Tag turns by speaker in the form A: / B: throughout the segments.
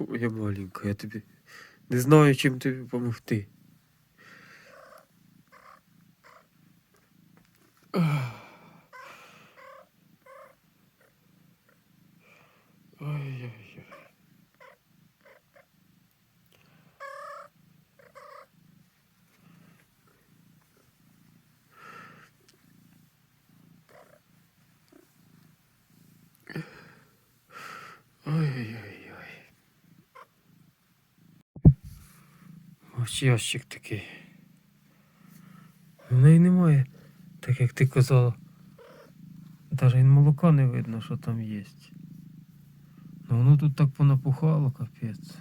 A: Я маленька, я тобі не знаю, чим тобі допомогти. Ой-ой-ой. Ой-ой-ой. Ось ящик такий. В неї немає, так як ти казала. Навіть молока не видно, що там є. Ну воно тут так понапухало, капець.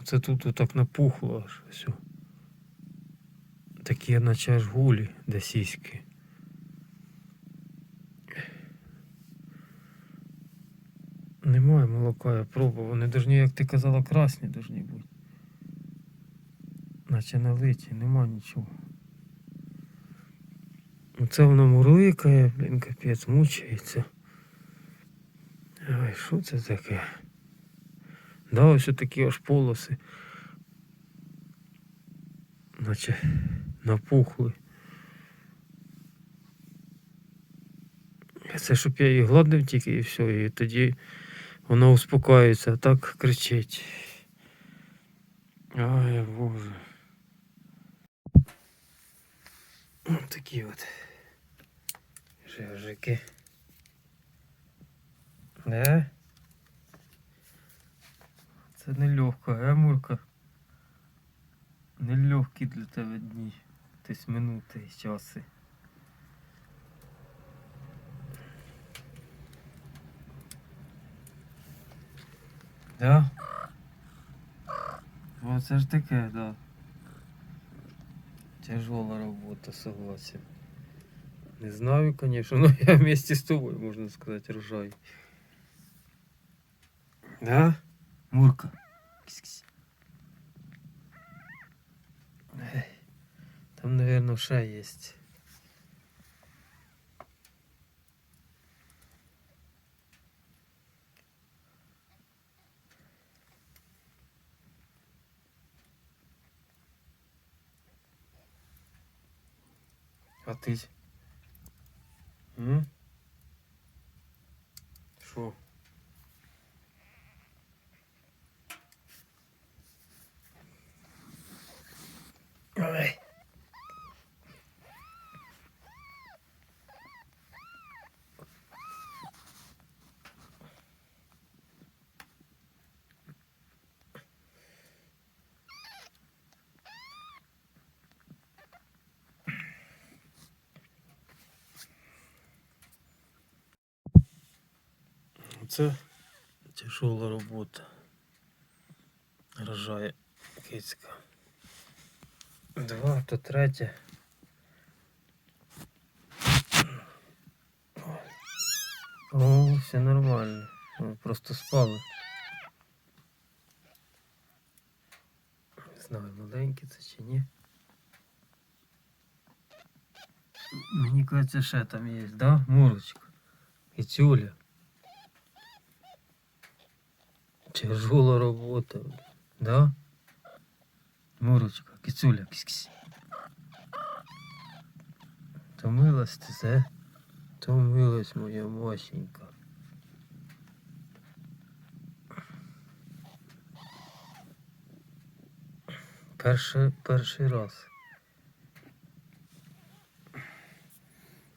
A: Оце тут отак напухло аж все. Такі наче аж гулі, де. Немає молока, я пробував. Вони должні, як ти казала, красні должні бути. Наче налиті, нема нічого. Оце воно мурликає, блін, капець, мучається. Ой, що це таке? Да, ось такі аж полоси. Наче напухли. Це щоб я її гладив тільки і все, і тоді вона успокоїться, а так кричить. Ай, боже. Такі от жижики. Не? Це не легка, а Мурка? Не легкі для тебе дні. Десь минути часи. Да? Оце ж таке, да. Тяжела робота, согласен. Не знаю, конечно, но я вместе с тобой, можно сказать, ржаю. Да? Мурка. Кис-кис. Ей, Там, наверное, ще есть. А ти? М? Що? Ой. Це тяжела робота. Рожає кицька. Два, то третє. О, все нормально. Ми Просто спали. Не знаю, маленькі це чи ні. Мені кажеться, ще там є, да? Мурочка. І тюля. Тяжела робота, да? Мурочка, кицуля, кис-кис. Томилась ти, це? Томилась моя мощенька. Перший, перший раз.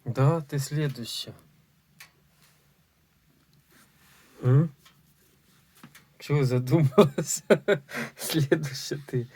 A: Да, ты следующая. М? Чего задумалась? Следующий ты.